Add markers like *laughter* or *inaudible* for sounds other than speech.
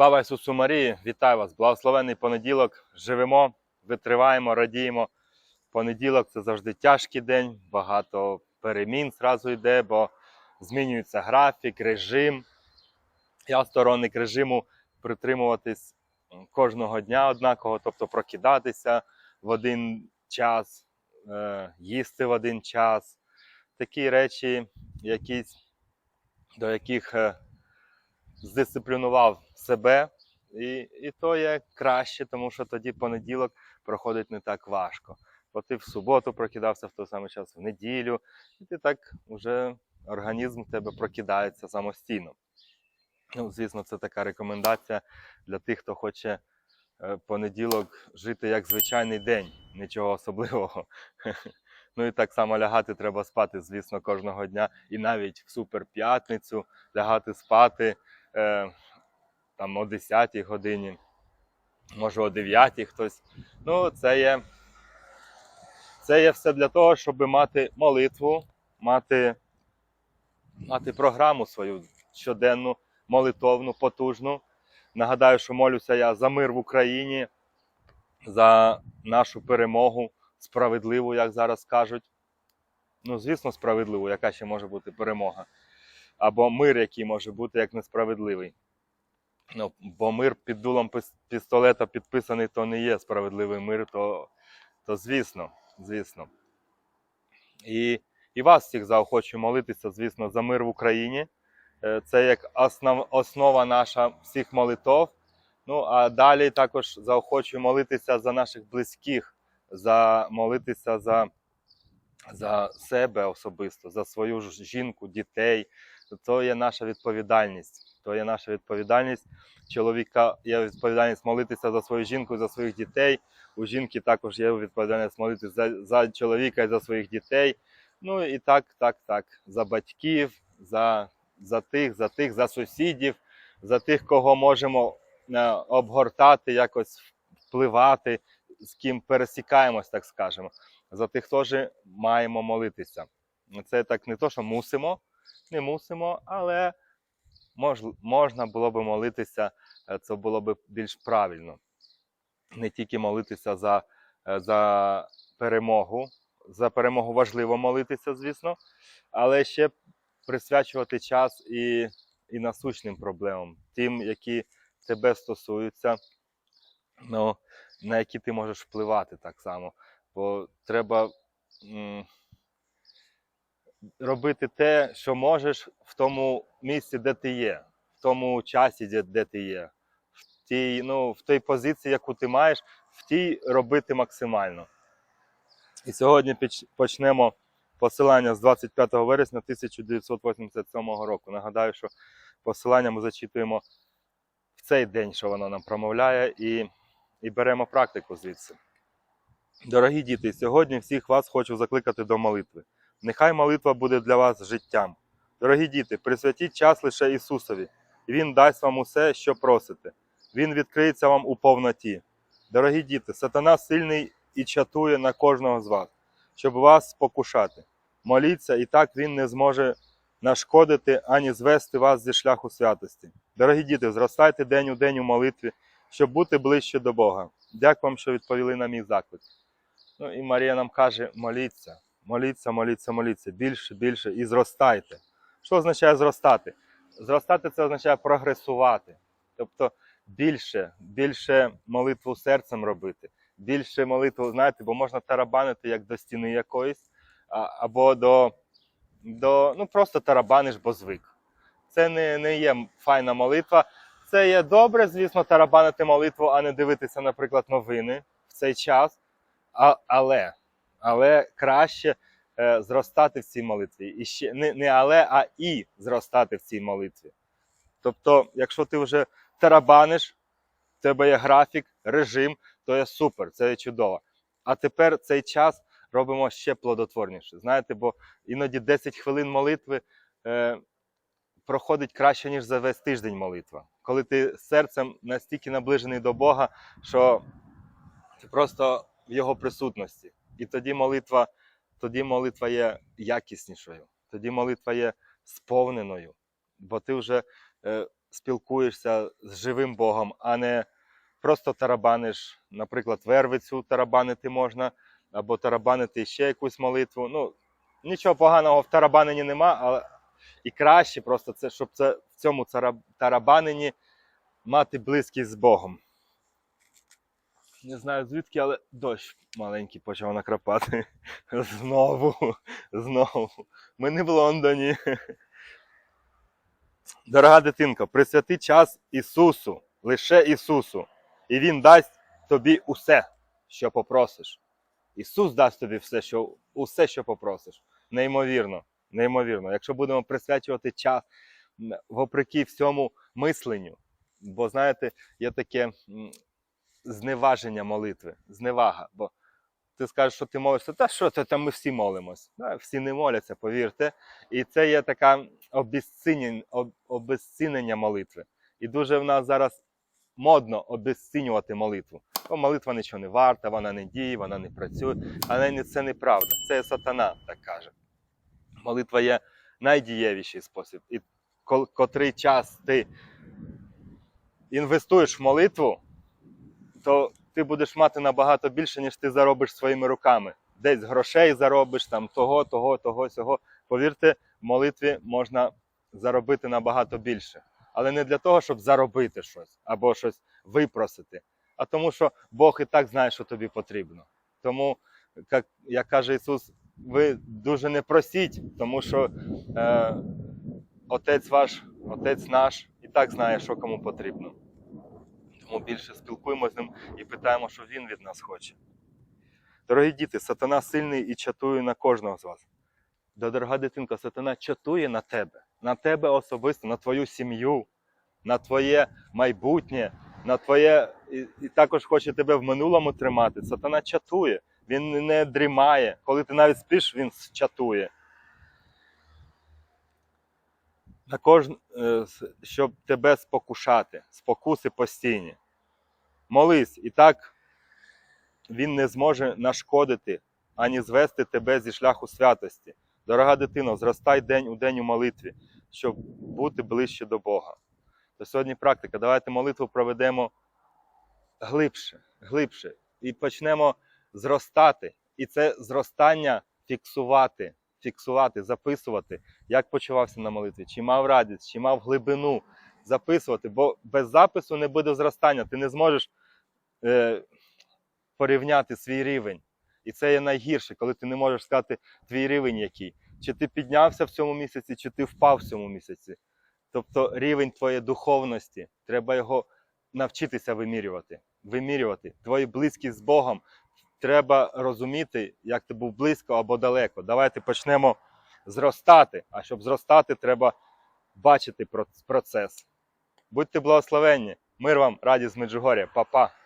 Слава Ісусу Марії! Вітаю вас! Благословенний понеділок. Живемо, витриваємо, радіємо. Понеділок це завжди тяжкий день, багато перемін зразу йде, бо змінюється графік, режим. Я сторонник режиму притримуватись кожного дня однаково, тобто прокидатися в один час, е, їсти в один час. Такі речі, якісь, до яких е, здисциплінував себе, і, і то є краще, тому що тоді понеділок проходить не так важко. Бо ти в суботу прокидався в той самий час, в неділю, і ти так вже організм в тебе прокидається самостійно. Ну, звісно, це така рекомендація для тих, хто хоче е, понеділок жити як звичайний день, нічого особливого. *laughs* Ну і так само лягати треба спати, звісно, кожного дня. І навіть в суперп'ятницю лягати спати е, там о 10 годині, може о 9 хтось. Ну, це є, це є все для того, щоб мати молитву, мати, мати програму свою щоденну, молитовну, потужну. Нагадаю, що молюся я за мир в Україні, за нашу перемогу, справедливу, як зараз кажуть. Ну, звісно, справедливу, яка ще може бути перемога. Або мир, який може бути як несправедливий. Ну, бо мир під дулом пістолета підписаний, то не є справедливий мир, то, то звісно, звісно. І, і вас всіх заохочую молитися, звісно, за мир в Україні. Е, Це як основ, основа наша всіх молитов. Ну, а далі також заохочую молитися за наших близьких, за молитися за, за себе особисто, за свою жінку, дітей. То є наша відповідальність. То є наша відповідальність. Чоловіка є відповідальність молитися за свою жінку за своїх дітей. У жінки також є відповідальність молитися за, за чоловіка і за своїх дітей. Ну і так, так, так. За батьків, за, за тих, за тих, за сусідів, за тих, кого можемо е, обгортати, якось впливати, з ким пересікаємось, так скажемо. За тих теж маємо молитися. Це так не то, що мусимо, не мусимо, але мож, можна було би молитися, е, це було б більш правильно. Не тільки молитися за, е, за перемогу. За перемогу важливо молитися, звісно, але ще присвячувати час і, і насущним проблемам, тим, які тебе стосуються, ну, на які ти можеш впливати так само. Бо треба робити те, що можеш в тому місці, де ти є, в тому часі, де, де ти є, в тій, ну, в тій позиції, яку ти маєш, в тій робити максимально. І сьогодні почнемо посилання з 25 вересня 1987 року. Нагадаю, що посилання ми зачитуємо в цей день, що воно нам промовляє, і, і беремо практику звідси. Дорогі діти, сьогодні всіх вас хочу закликати до молитви. Нехай молитва буде для вас життям. Дорогі діти, присвятіть час лише Ісусові, і Він дасть вам усе, що просите. Він відкриється вам у повноті. Дорогі діти, сатана сильний і чатує на кожного з вас, щоб вас спокушати. Моліться, і так він не зможе нашкодити ані звести вас зі шляху святості. Дорогі діти, зростайте день у день у молитві, щоб бути ближче до Бога. Дякую вам, що відповіли на мій заклик. Ну і Марія нам каже: моліться, моліться, моліться, моліться, більше, більше і зростайте. Що означає зростати? Зростати це означає прогресувати. Тобто більше, більше молитву серцем робити, більше молитву, знаєте, бо можна тарабанити як до стіни якоїсь, або до, до ну просто тарабаниш, бо звик. Це не, не є файна молитва. Це є добре, звісно, тарабанити молитву, а не дивитися, наприклад, новини в цей час. А, але, але краще е, зростати в цій молитві. І ще не, не але, а і зростати в цій молитві. Тобто, якщо ти вже тарабаниш, в тебе є графік, режим, то є супер, це є чудово. А тепер цей час робимо ще плодотворніше. Знаєте, бо іноді 10 хвилин молитви е, проходить краще, ніж за весь тиждень молитва. Коли ти серцем настільки наближений до Бога, що ти просто в його присутності. І тоді молитва, тоді молитва є якіснішою, тоді молитва є сповненою, бо ти вже е, спілкуєшся з живим Богом, а не просто тарабаниш, наприклад, вервицю тарабанити можна, або тарабанити ще якусь молитву. Ну, нічого поганого в тарабаненні нема, але і краще просто це, щоб це в цьому тарабаненні мати близькість з Богом. Не знаю звідки, але дощ маленький почав накрапати. *laughs* Знову, знову. Ми не в Лондоні. Дорога дитинко, присвяти час Ісусу, лише Ісусу, і Він дасть тобі усе, що попросиш. Ісус дасть тобі все, що, усе, що попросиш. Неймовірно, неймовірно. Якщо будемо присвячувати час вопреки всьому мисленню, бо знаєте, є таке зневаження молитви, зневага. Бо ти скажеш, що ти молишся, та що це там ми всі молимось. Да, всі не моляться, повірте. І це є така обезцінень- об- обезцінення молитви. І дуже в нас зараз модно обезцінювати молитву. Бо молитва нічого не варта, вона не діє, вона не працює. Але це неправда. Це сатана так каже. Молитва є найдієвіший спосіб. І котрий час ти інвестуєш в молитву, то ти будеш мати набагато більше, ніж ти заробиш своїми руками. Десь грошей заробиш, там того, того, того, сього. Повірте, в молитві можна заробити набагато більше. Але не для того, щоб заробити щось або щось випросити, а тому, що Бог і так знає, що тобі потрібно. Тому, як, як каже Ісус, ви дуже не просіть, тому що е, Отець ваш, Отець наш і так знає, що кому потрібно. Тому більше спілкуємося з ним і питаємо, що він від нас хоче. Дорогі діти, сатана сильний і чатує на кожного з вас. Да, дорога дитинка, сатана чатує на тебе, на тебе особисто, на твою сім'ю, на твоє майбутнє, на твоє. І, і також хоче тебе в минулому тримати. Сатана чатує, він не дрімає. Коли ти навіть спиш, він чатує. На кожн... е, щоб тебе спокушати, спокуси постійні. Молись, і так він не зможе нашкодити ані звести тебе зі шляху святості. Дорога дитино, зростай день у день у молитві, щоб бути ближче до Бога. То сьогодні практика. Давайте молитву проведемо глибше, глибше. І почнемо зростати. І це зростання фіксувати, фіксувати, записувати, як почувався на молитві, чи мав радість, чи мав глибину записувати, бо без запису не буде зростання. Ти не зможеш е, порівняти свій рівень. І це є найгірше, коли ти не можеш сказати твій рівень який. Чи ти піднявся в цьому місяці, чи ти впав в цьому місяці. Тобто рівень твоєї духовності, треба його навчитися вимірювати. Вимірювати. Твою близькість з Богом треба розуміти, як ти був близько або далеко. Давайте почнемо зростати. А щоб зростати, треба бачити процес. Будьте благословенні. Мир вам, радість, Меджугорі! Па-па.